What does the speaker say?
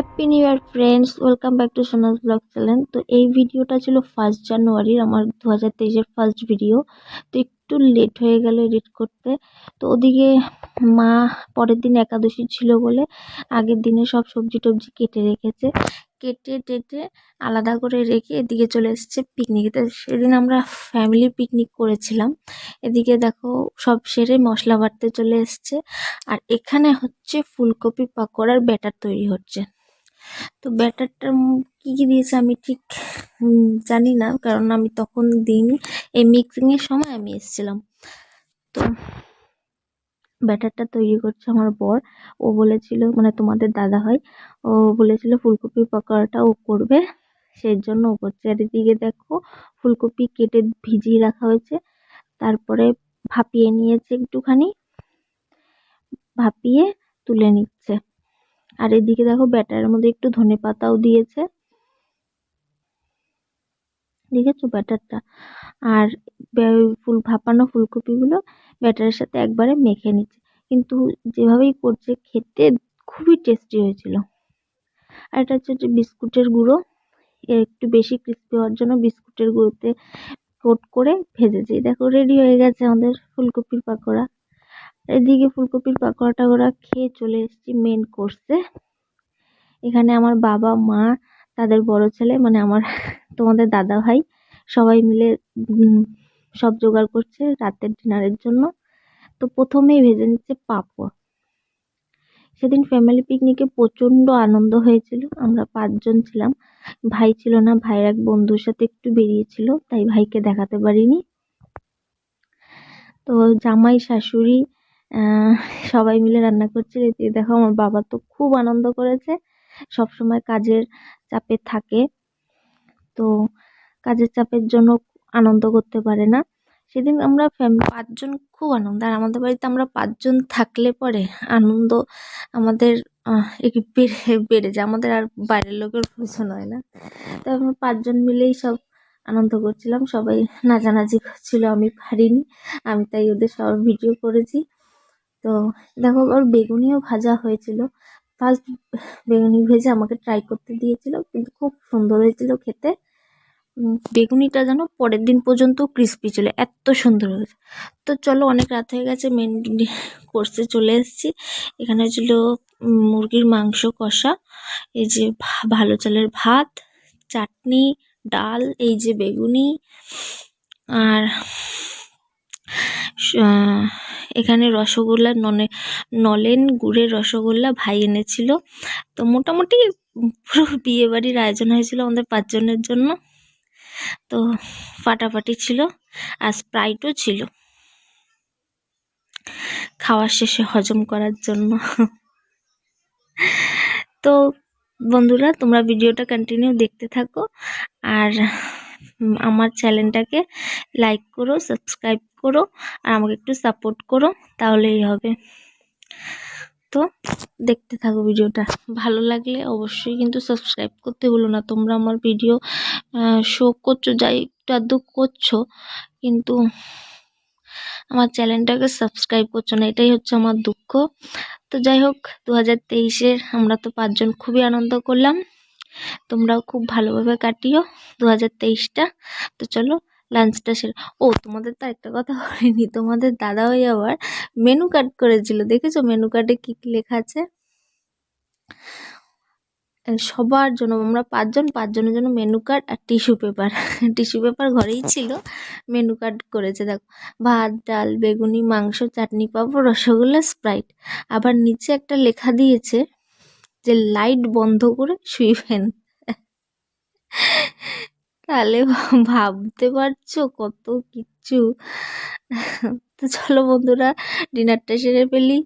Happy new year friends welcome back to Sonal blog channel তো এই ভিডিওটা ছিল ফার্স্ট জানুয়ারির আমার দু হাজার তেইশের ফার্স্ট ভিডিও তো একটু লেট হয়ে গেল এডিট করতে। তো ওদিকে মা পরের দিন একাদশী ছিল বলে আগের দিনে সব সবজি টবজি কেটে রেখেছে। কেটে টেটে আলাদা করে রেখে এদিকে চলে এসেছে পিকনিকে সেদিন আমরা ফ্যামিলি পিকনিক করেছিলাম। এদিকে দেখো সব সেরে মশলা বাটতে চলে এসছে। আর এখানে হচ্ছে ফুলকপি, পাকোড়ার ব্যাটার তৈরি হচ্ছে। তো ব্যাটারটা কী কী দিয়েছে আমি ঠিক জানি না। কারণ আমি তখন দিইনি এই মিক্সিংয়ের সময় আমি এসেছিলাম। তো ব্যাটারটা তৈরি করছে আমার বর। ও বলেছিল মানে তোমাদের দাদা হয়, ও বলেছিল ফুলকপি পকোড়াটা ও করবে। সেই জন্য ও করছে। আর এদিকে দেখো, ফুলকপি কেটে ভিজিয়ে রাখা হয়েছে। তারপরে ভাপিয়ে নিয়েছে একটুখানি, ভাপিয়ে তুলে নিচ্ছে। আর এদিকে দেখো ব্যাটারের মধ্যে একটু ধনে পাতাও দিয়েছে। দেখেছ ব্যাটারটা? আর ফুল, ভাপানো ফুলকপিগুলো ব্যাটারের সাথে একবারে মেখে নিচ্ছে। কিন্তু যেভাবেই করছে, খেতে খুবই টেস্টি হয়েছিল। আর এটা হচ্ছে বিস্কুটের গুঁড়ো। একটু বেশি ক্রিস্পি হওয়ার জন্য বিস্কুটের গুঁড়োতে কোট করে ভেজেছি। দেখো রেডি হয়ে গেছে আমাদের ফুলকপির পাকোড়া। এদিকে ফুলকপির পাকোড়া টাকোড়া খেয়ে চলে এসেছি মেন কোর্সে এখানে আমার বাবা, মা, তাদের বড় ছেলে মানে আমার তোমাদের দাদা ভাই, সবাই মিলে সব জোগাড় করছে রাতের ডিনারের জন্য। তো প্রথমেই ভেজে নিচ্ছে পাঁপড়। সেদিন ফ্যামিলি পিকনিকে প্রচণ্ড আনন্দ হয়েছিল। আমরা পাঁচজন ছিলাম। ভাই ছিল না, ভাইয়ের এক বন্ধুর সাথে একটু বেরিয়েছিল, তাই ভাইকে দেখাতে পারিনি। তো জামাই, শাশুড়ি সবাই মিলে রান্না করছে। এদিকে দেখো, আমার বাবা তো খুব আনন্দ করেছে। সব সময় কাজের চাপে থাকে। তো কাজের চাপের জন্য আনন্দ করতে পারে না। সেদিন আমরা পাঁচজন খুব আনন্দ। আর আমাদের বাড়িতে আমরা পাঁচজন থাকলে পরে আনন্দ আমাদের বেড়ে বেড়ে যায়। আমাদের আর বাইরের লোকের প্রয়োজন হয় না। তো আমরা পাঁচজন মিলেই সব আনন্দ করছিলাম। সবাই নাচানাচি করছিল, আমি পারিনি। আমি তাই ওদের সব ভিডিও করেছি। তো দেখো, ওর বেগুনিও ভাজা হয়েছিল। ফার্স্ট বেগুনি ভেজে আমাকে ট্রাই করতে দিয়েছিল, কিন্তু খুব সুন্দর হয়েছিল খেতে। বেগুনিটা যেন পরের দিন পর্যন্ত ক্রিস্পি ছিল, এত সুন্দর হয়েছে। তো চলো, অনেক রাত হয়ে গেছে মেন কোর্সে চলে এসেছি। এখানে ছিল মুরগির মাংস কষা, এই যে ভালো চালের ভাত, চাটনি, ডাল, এই যে বেগুনি, আর এখানে রসগোল্লা ননে, নলেন গুড়ের রসগোল্লা ভাই এনেছিল। তো মোটামুটি পুরো বিয়েবাড়ির আয়োজন হয়েছিল আমাদের পাঁচজনের জন্য। তো ফাটাফাটি ছিল, আর স্প্রাইটও ছিল। খাওয়ার শেষে হজম করার জন্য। তো বন্ধুরা, তোমরা ভিডিওটা কন্টিনিউ দেখতে থাকো। আর আমার চ্যানেলটাকে লাইক করো সাবস্ক্রাইব করো, আর আমাকে একটু সাপোর্ট করো, তাহলেই হবে। তো দেখতে থাকো ভিডিওটা। ভালো লাগলে অবশ্যই কিন্তু সাবস্ক্রাইব করতে ভুলো না। তোমরা আমার ভিডিও শো করছ যাই একটু করছ, কিন্তু আমার চ্যানেলটাকে সাবস্ক্রাইব করছ না, এটাই হচ্ছে আমার দুঃখ। তো যাই হোক দু হাজার আমরা তো পাঁচজন খুবই আনন্দ করলাম। তোমরাও খুব ভালোভাবে কাটিও দু হাজার তেইশটা। তো চলো লাঞ্চটা সেরে ও, তোমাদের তো একটা কথা বলিনি, তোমাদের দাদা ভাই আবার মেনু কার্ড করেছিল। দেখেছ মেনু কার্ডে কী কী লেখা আছে? সবার জন্য, আমরা পাঁচজন, পাঁচজনের জন্য মেনু কার্ড আর টিস্যু পেপার টিস্যু পেপার ঘরেই ছিল মেনু কার্ড করেছে, দেখো। ভাত, ডাল, বেগুনি, মাংস, চাটনি পাঁপড় রসগোল্লা স্প্রাইট আবার নিচে একটা লেখা দিয়েছে যে লাইট বন্ধ করে শুইবেন। তাহলে ভাবতে পারছ কত কিচ্ছু। তো চলো বন্ধুরা, ডিনারটা সেরে ফেলি।